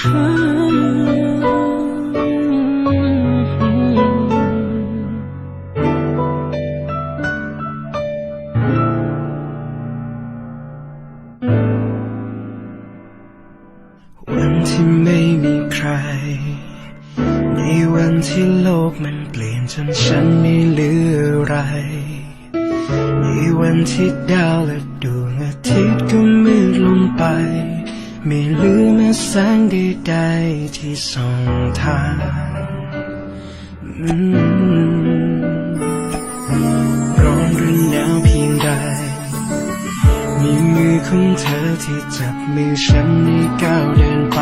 วันที่ไม่มีใคร ในวันที่โลกมันเปลี่ยนจนฉันไม่เหลืออะไร ในวันที่ดาวและดวงอาทิตย์ก็มืดลงไป ไม่เหลือแม้แสงใดๆที่ส่องทางร้อนหรือหนาวเพียงใด มีมือของเธอที่จับมือฉันให้ก้าวเดินไป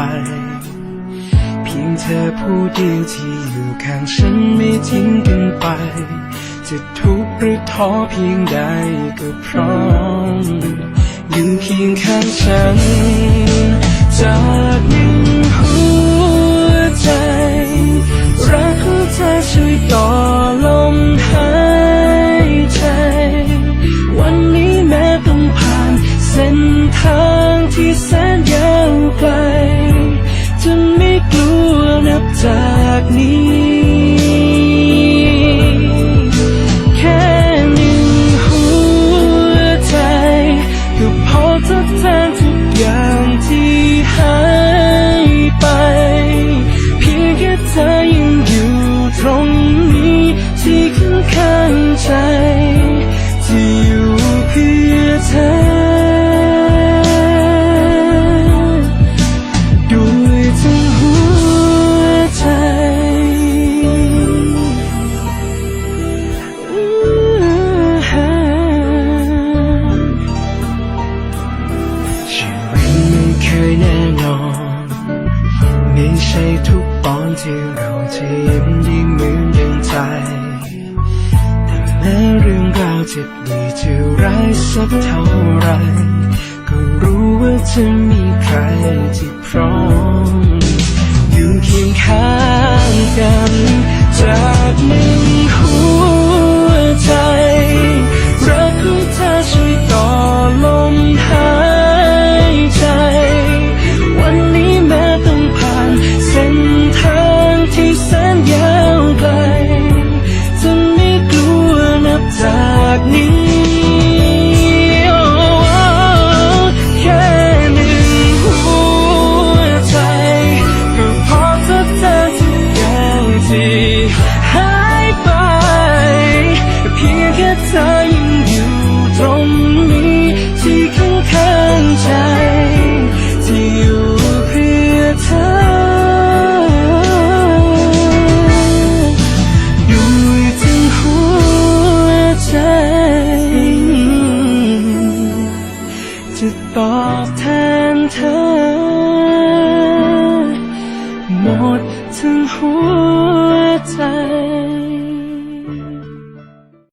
เพียงเธอผู้เดียวที่อยู่ข้างฉันไม่ทิ้งกันไป จะทุกข์หรือท้อเพียงใดก็พร้อมอยู่เคียงข้างฉัน จากหนึ่งหัวใจ รักของเธอช่วยต่อลมหายใจ วันนี้แม้ต้องผ่านเส้นทางที่แสนยาวไกลจนไม่กลัวนับจากนี้ เคยแน่นอนไม่ใช่ทุกตอนที่เราจะยิ้มด้เหมือนดังใจ แต่แม้เรื่องราวจะดีจะร้ายสักเท่าไร ก็รู้ว่าจะมีใครที่พร้อม